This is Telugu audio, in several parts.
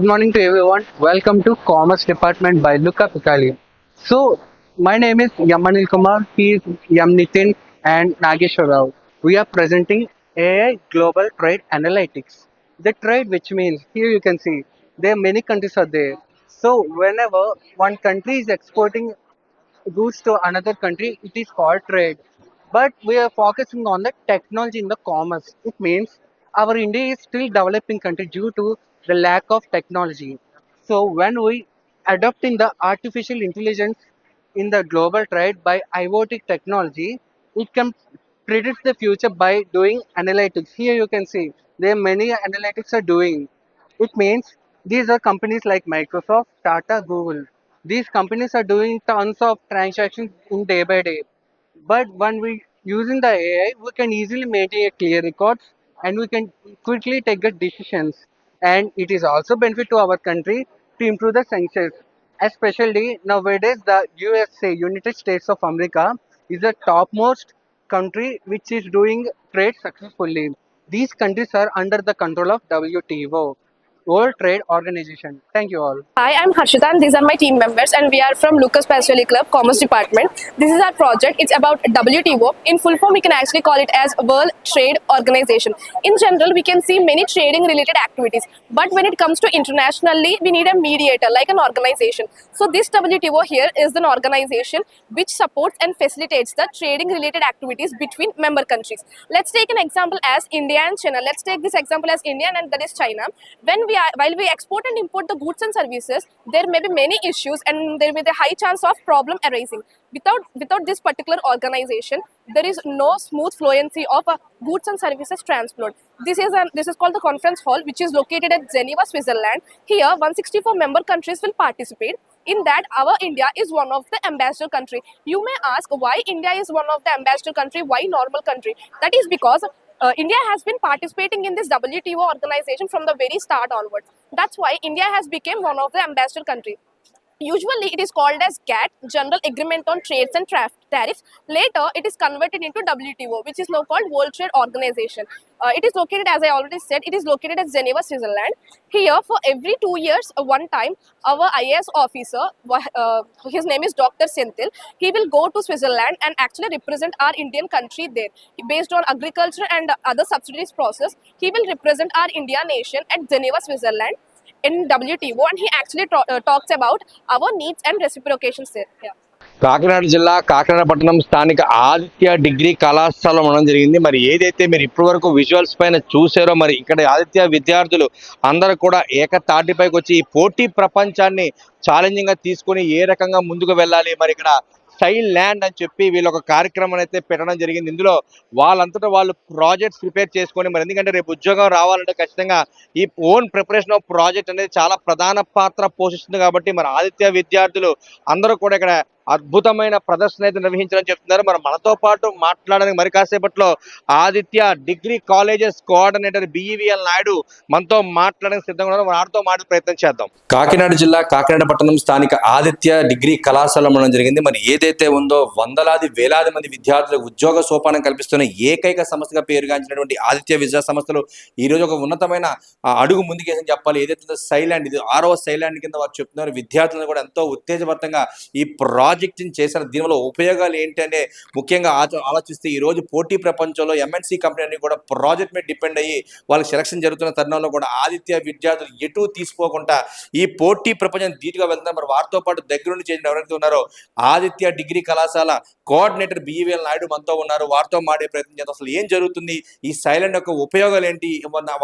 Good morning to everyone. Welcome to Commerce Department by Luca Picali. So, my name is Yamanil Kumar. He is Yam Nitin and Nageshwar Rao. We are presenting AI Global Trade Analytics. The trade, which means here you can see there are many countries are there. So, whenever one country is exporting goods to another country, it is called trade. But we are focusing on the technology in the commerce. It means our India is still developing country due to the lack of technology. So when we adopting the artificial intelligence in the global trade by IoT technology, it can predict the future by doing analytics. Here you can see there are many analytics are doing. It means these are companies like Microsoft, Tata, Google. These companies are doing tons of transactions in day by day. But when we using the AI, we can easily maintain a clear records and we can quickly take the decisions. And it is also benefit to our country to improve the census. Especially nowadays, the USA, United States of America, is the topmost country which is doing trade successfully. These countries are under the control of WTO, World Trade Organization. Thank you all. Hi, I'm Harshita and these are my team members and we are from Lucas Pasquale Club Commerce Department. This is our project. It's about WTO. In full form, we can actually call it as World Trade Organization. In general, we can see many trading related activities. But when it comes to internationally, we need a mediator like an organization. So this WTO here is an organization which supports and facilitates the trading related activities between member countries. Let's take an example as India and China. Let's take this example as India and that is China. When we are, while we export and import the goods and services, there may be many issues and there may be a high chance of problem arising. Without without this particular organization, there is no smooth fluency of uh, goods and services transport. This is an, this is called the conference hall, which is located at Geneva, Switzerland. Here, 164 member countries will participate. In that, our India is one of the ambassador country. You may ask why India is one of the ambassador country, why normal country? That is because uh, India has been participating in this WTO organization from the very start onwards. That's why India has become one of the ambassador country. Usually, it is called as GATT, General Agreement on Trades and Traf- Tariffs. Later, it is converted into WTO, which is now called World Trade Organization. Uh, it is located, as I already said, it is located at Geneva, Switzerland. Here, for every two years, uh, one time, our IAS officer, uh, his name is Dr. Senthil, he will go to Switzerland and actually represent our Indian country there. Based on agriculture and other subsidies process, he will represent our India nation at Geneva, Switzerland in WTO and he actually uh, talks about our needs and reciprocations there. Yeah. Kakinada జిల్లా కాకినాడ పట్టణం స్థానిక ఆదిత్య డిగ్రీ కళాశాలలో ఉండడం జరిగింది మరి ఏదైతే మీరు ఇప్పటి వరకు విజువల్స్ పైన చూసారో మరి ఇక్కడ ఆదిత్య విద్యార్థులు అందరూ కూడా ఏకతాటిపైకి వచ్చి ఈ పోటీ ప్రపంచాన్ని ఛాలెంజింగ్గా తీసుకొని ఏ రకంగా ముందుకు వెళ్ళాలి మరి ఇక్కడ స్టైల్ ల్యాండ్ అని చెప్పి వీళ్ళు ఒక కార్యక్రమం అయితే పెట్టడం జరిగింది. ఇందులో వాళ్ళంతటా వాళ్ళు ప్రాజెక్ట్స్ ప్రిపేర్ చేసుకొని మరి ఎందుకంటే రేపు ఉద్యోగం రావాలంటే ఖచ్చితంగా ఈ ఓన్ ప్రిపరేషన్ ఆఫ్ ప్రాజెక్ట్ అనేది చాలా ప్రధాన పాత్ర పోషిస్తుంది కాబట్టి మరి ఆదిత్య విద్యార్థులు అందరూ కూడా ఇక్కడ అద్భుతమైన ప్రదర్శన అయితే నిర్వహించాలని చెప్తున్నారు. మరి మనతో పాటు మాట్లాడడానికి మరి కాసేపట్లో Aditya degree colleges coordinator B E V L Naidu మనతో మాట్లాడడానికి సిద్ధంగా ఉన్నారు. ఆడితో మాట్లాడే ప్రయత్నం చేద్దాం. కాకినాడ జిల్లా కాకినాడ పట్టణం స్థానిక ఆదిత్య డిగ్రీ కళాశాల మనం జరిగింది. మరి ఏదైతే ఉందో వందలాది వేలాది మంది విద్యార్థులకు ఉద్యోగ సోపానం కల్పిస్తున్న ఏకైక సంస్థగా పేరుగాంచినటువంటి ఆదిత్య విద్యా సంస్థలు ఈ రోజు ఒక ఉన్నతమైన అడుగు ముందుకేసని చెప్పాలి. ఏదైతే సైలాండ్ ఇది ఆరో సైలాండ్ కింద వారు చెప్తున్నారు. విద్యార్థులను కూడా ఎంతో ఉత్తేజభరితంగా ఈ ప్రా ప్రాజెక్ట్ చేశారు. దీనివల్ల ఉపయోగాలు ఏంటి ముఖ్యంగా ఆలోచిస్తే ఈ రోజు పోటీ ప్రపంచంలో ఎంఎన్సీ కంపెనీ అన్ని కూడా ప్రాజెక్ట్ మీద డిపెండ్ అయ్యి వాళ్ళకి సెలక్షన్ జరుగుతున్న తరుణంలో కూడా ఆదిత్య విద్యార్థులు ఎటు తీసుకోకుండా ఈ పోటీ ప్రపంచం ధీటుగా వెళ్తున్నారు మరి వారితో పాటు దగ్గరుండి చేసిన ఎవరైతే ఉన్నారో ఆదిత్య డిగ్రీ కళాశాల coordinator B E V L Naidu మనతో ఉన్నారు. వారితో మాడే ప్రయత్నం చేద్దాం. అసలు ఏం జరుగుతుంది? ఈ సైలెంట్ యొక్క ఉపయోగాలు ఏంటి?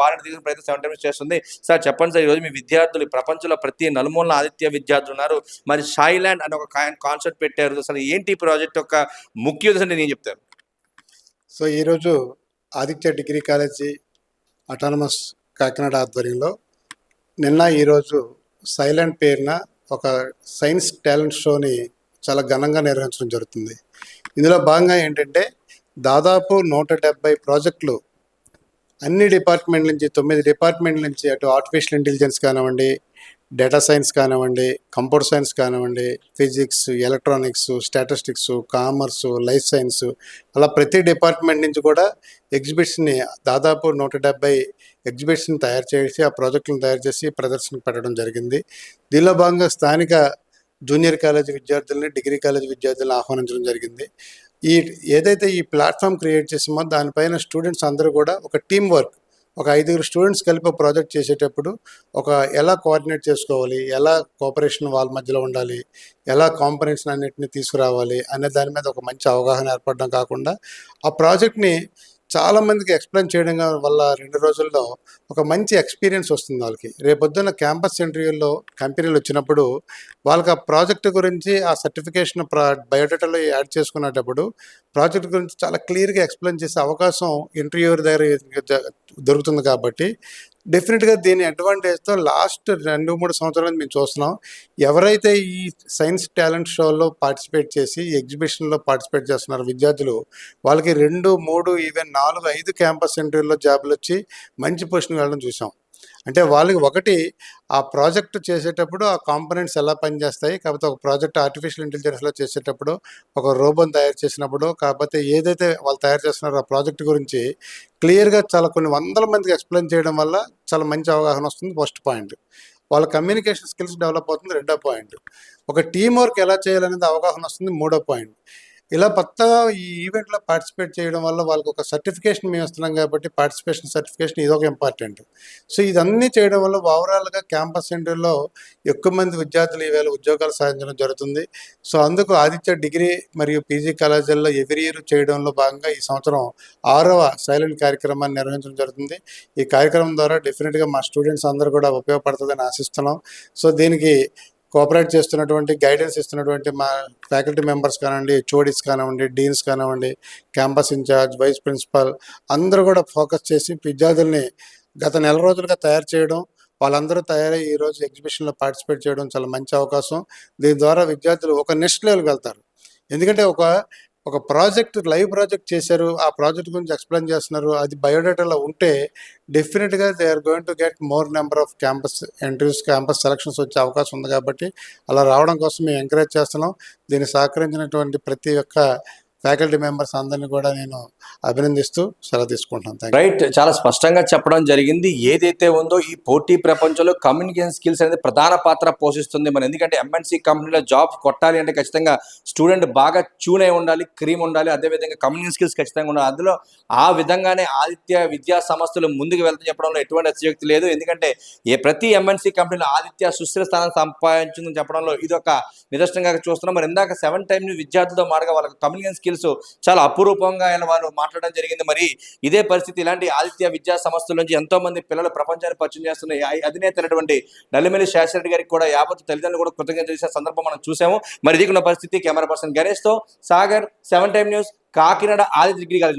వారిని తీసుకున్న ప్రయత్నం సెవెన్ టైమ్స్ చేస్తుంది. సార్ చెప్పండి సార్ ఈరోజు మీ విద్యార్థులు ప్రపంచంలో ప్రతి నలుమూలన ఆదిత్య విద్యార్థులు ఉన్నారు. మరి సైలాండ్ అని ఒక కాన్సెప్ట్ పెట్టారు. అసలు ఏంటి ప్రాజెక్ట్ యొక్క ముఖ్య ఉద్దేశం నేను చెప్తాను. సో ఈరోజు Aditya degree college autonomous Kakinada ఆధ్వర్యంలో నిన్న ఈరోజు సైలెంట్ పేరున ఒక సైన్స్ టాలెంట్ షోని చాలా ఘనంగా నిర్వహించడం జరుగుతుంది. ఇందులో భాగంగా ఏంటంటే దాదాపు నూట డెబ్బై ప్రాజెక్టులు అన్ని డిపార్ట్మెంట్ నుంచి తొమ్మిది డిపార్ట్మెంట్ నుంచి అటు ఆర్టిఫిషియల్ ఇంటెలిజెన్స్ కానివ్వండి డేటా సైన్స్ కానివ్వండి కంప్యూటర్ సైన్స్ కానివ్వండి physics electronics statistics commerce life science అలా ప్రతి డిపార్ట్మెంట్ నుంచి కూడా ఎగ్జిబిషన్ని దాదాపు నూట డెబ్బై ఎగ్జిబిషన్ తయారు చేసి ఆ ప్రాజెక్టులను తయారు చేసి ప్రదర్శనకు పెట్టడం జరిగింది. దీనిలో భాగంగా స్థానిక జూనియర్ కాలేజ్ విద్యార్థులని డిగ్రీ కాలేజ్ విద్యార్థులను ఆహ్వానించడం జరిగింది. ఈ ఏదైతే ఈ ప్లాట్ఫామ్ క్రియేట్ చేసామో దానిపైన స్టూడెంట్స్ అందరూ కూడా ఒక టీం వర్క్ ఒక ఐదుగురు స్టూడెంట్స్ కలిపి ప్రాజెక్ట్ చేసేటప్పుడు ఒక ఎలా కోఆర్డినేట్ చేసుకోవాలి ఎలా కోఆపరేషన్ వాళ్ళ మధ్యలో ఉండాలి ఎలా కాంపనెంట్స్ అన్నిటిని తీసుకురావాలి అనే దాని మీద ఒక మంచి అవగాహన ఏర్పడడం కాకుండా ఆ ప్రాజెక్ట్ని చాలామందికి ఎక్స్ప్లెయిన్ చేయడం వల్ల రెండు రోజుల్లో ఒక మంచి ఎక్స్పీరియన్స్ వస్తుంది వాళ్ళకి. రేపొద్దున క్యాంపస్ ఇంటర్వ్యూల్లో కంపెనీలు వచ్చినప్పుడు వాళ్ళకి ఆ ప్రాజెక్ట్ గురించి ఆ సర్టిఫికేషన్ ప్రా బయోడేటాలో యాడ్ చేసుకునేటప్పుడు ప్రాజెక్ట్ గురించి చాలా క్లియర్గా ఎక్స్ప్లెయిన్ చేసే అవకాశం ఇంటర్వ్యూర్ దగ్గర దొరుకుతుంది కాబట్టి డెఫినెట్గా దీని అడ్వాంటేజ్తో లాస్ట్ రెండు మూడు సంవత్సరాల మేము చూస్తున్నాం. ఎవరైతే ఈ సైన్స్ టాలెంట్ షోలో పార్టిసిపేట్ చేసి ఎగ్జిబిషన్లో పార్టిసిపేట్ చేస్తున్నారు విద్యార్థులు వాళ్ళకి రెండు మూడు ఈవెన్ నాలుగు ఐదు క్యాంపస్ ఇంటర్వ్యూలో జాబులు వచ్చి మంచి పొజిషన్ వెళ్ళడం చూసాం. అంటే వాళ్ళకి ఒకటి ఆ ప్రాజెక్ట్ చేసేటప్పుడు ఆ కాంపనెంట్స్ ఎలా పనిచేస్తాయి కాకపోతే ఒక ప్రాజెక్ట్ ఆర్టిఫిషియల్ ఇంటెలిజెన్స్లో చేసేటప్పుడు ఒక రోబోని తయారు చేసినప్పుడు కాకపోతే ఏదైతే వాళ్ళు తయారు చేస్తున్నారో ఆ ప్రాజెక్ట్ గురించి క్లియర్గా చాలా కొన్ని వందల మందికి ఎక్స్ప్లెయిన్ చేయడం వల్ల చాలా మంచి అవగాహన వస్తుంది. First point. వాళ్ళ కమ్యూనికేషన్ స్కిల్స్ డెవలప్ అవుతుంది రెండో పాయింట్. ఒక టీం వర్క్ ఎలా చేయాలనేది అవగాహన వస్తుంది మూడో పాయింట్. ఇలా కొత్తగా ఈ ఈవెంట్లో పార్టిసిపేట్ చేయడం వల్ల వాళ్ళకి ఒక సర్టిఫికేషన్ మేము ఇస్తున్నాం కాబట్టి పార్టిసిపేషన్ సర్టిఫికేషన్ ఇది ఒక ఇంపార్టెంట్. సో ఇదన్నీ చేయడం వల్ల ఓవరాల్గా క్యాంపస్ ఇంటర్లో ఎక్కువ మంది విద్యార్థులు ఈవేళ ఉద్యోగాలు సాధించడం జరుగుతుంది. సో అందుకు ఆదిత్య డిగ్రీ మరియు పీజీ కళాశాలలో ఎవ్రీ ఇయర్ చేయడంలో భాగంగా ఈ సంవత్సరం ఆరవ సైలెంట్ కార్యక్రమాన్ని నిర్వహించడం జరుగుతుంది. ఈ కార్యక్రమం ద్వారా డెఫినెట్గా మా స్టూడెంట్స్ అందరూ కూడా ఉపయోగపడుతుందని ఆశిస్తున్నాం. సో దీనికి కోఆపరేట్ చేస్తున్నటువంటి గైడెన్స్ ఇస్తున్నటువంటి మా ఫ్యాకల్టీ మెంబర్స్ కానివ్వండి హెచ్ఓడిస్ కానివ్వండి డీన్స్ కానివ్వండి క్యాంపస్ ఇన్ఛార్జ్ వైస్ ప్రిన్సిపాల్ అందరూ కూడా ఫోకస్ చేసి విద్యార్థుల్ని గత నెల రోజులుగా తయారు చేయడం వాళ్ళందరూ తయారై ఈరోజు ఎగ్జిబిషన్లో పార్టిసిపేట్ చేయడం చాలా మంచి అవకాశం. దీని ద్వారా విద్యార్థులు ఒక నెక్స్ట్ లెవెల్కి వెళ్తారు. ఎందుకంటే ఒక ఒక ప్రాజెక్ట్ లైవ్ ప్రాజెక్ట్ చేశారు. ఆ ప్రాజెక్ట్ గురించి ఎక్స్ప్లెయిన్ చేస్తున్నారు. అది బయోడేటాలో ఉంటే డెఫినెట్గా they are going to get more number of campus entries campus selections వచ్చే అవకాశం ఉంది కాబట్టి అలా రావడం కోసం మేము ఎంకరేజ్ చేస్తున్నాం. దీన్ని సహకరించినటువంటి ప్రతి ఒక్క ఫ్యాకల్టీ మెంబర్స్ అందరినీ కూడా నేను అభినందిస్తూ సెలవు తీసుకుంటున్నాను. రైట్ చాలా స్పష్టంగా చెప్పడం జరిగింది. ఏదైతే ఉందో ఈ పోటీ ప్రపంచంలో కమ్యూనికేషన్ స్కిల్స్ అనేది ప్రధాన పాత్ర పోషిస్తుంది. మనం ఎందుకంటే ఎంఎన్సీ కంపెనీలో జాబ్ కొట్టాలి అంటే ఖచ్చితంగా స్టూడెంట్ బాగా ట్యూన్ అయి ఉండాలి క్రీమ్ ఉండాలి అదేవిధంగా కమ్యూనికేషన్ స్కిల్స్ ఖచ్చితంగా ఉండాలి. అందులో ఆ విధంగానే ఆదిత్య విద్యా సంస్థలు ముందుకు వెళ్తూ చెప్పడంలో ఎటువంటి అతిశయోక్తి లేదు. ఎందుకంటే ఏ ప్రతి ఎంఎన్సీ కంపెనీలో ఆదిత్య సుస్థిర స్థానం సంపాదించిందని చెప్పడంలో ఇది ఒక నిదర్శనంగా చూస్తున్నాం. మరి ఇందాక సెవెన్ టైమ్ విద్యార్థులతో మాడగా వాళ్ళకి కమ్యూనికేషన్ స్కిల్స్ చాలా అపురూపంగా ఆయన వారు మాట్లాడడం జరిగింది. మరి ఇదే పరిస్థితి ఇలాంటి ఆదిత్య విద్యా సంస్థల నుంచి ఎంతో మంది పిల్లలు ప్రపంచాన్ని పరిచయం చేస్తున్న అధినేత అయినటువంటి నల్లిమెల్లి శాస్త్రి గారికి కూడా యావత్ తల్లిదండ్రులు కూడా కృతజ్ఞత చేసే సందర్భం మనం చూసాము. మరి దిగున్న పరిస్థితి camera person గణేష్తో Sagar seven time news Kakinada Aditya degree college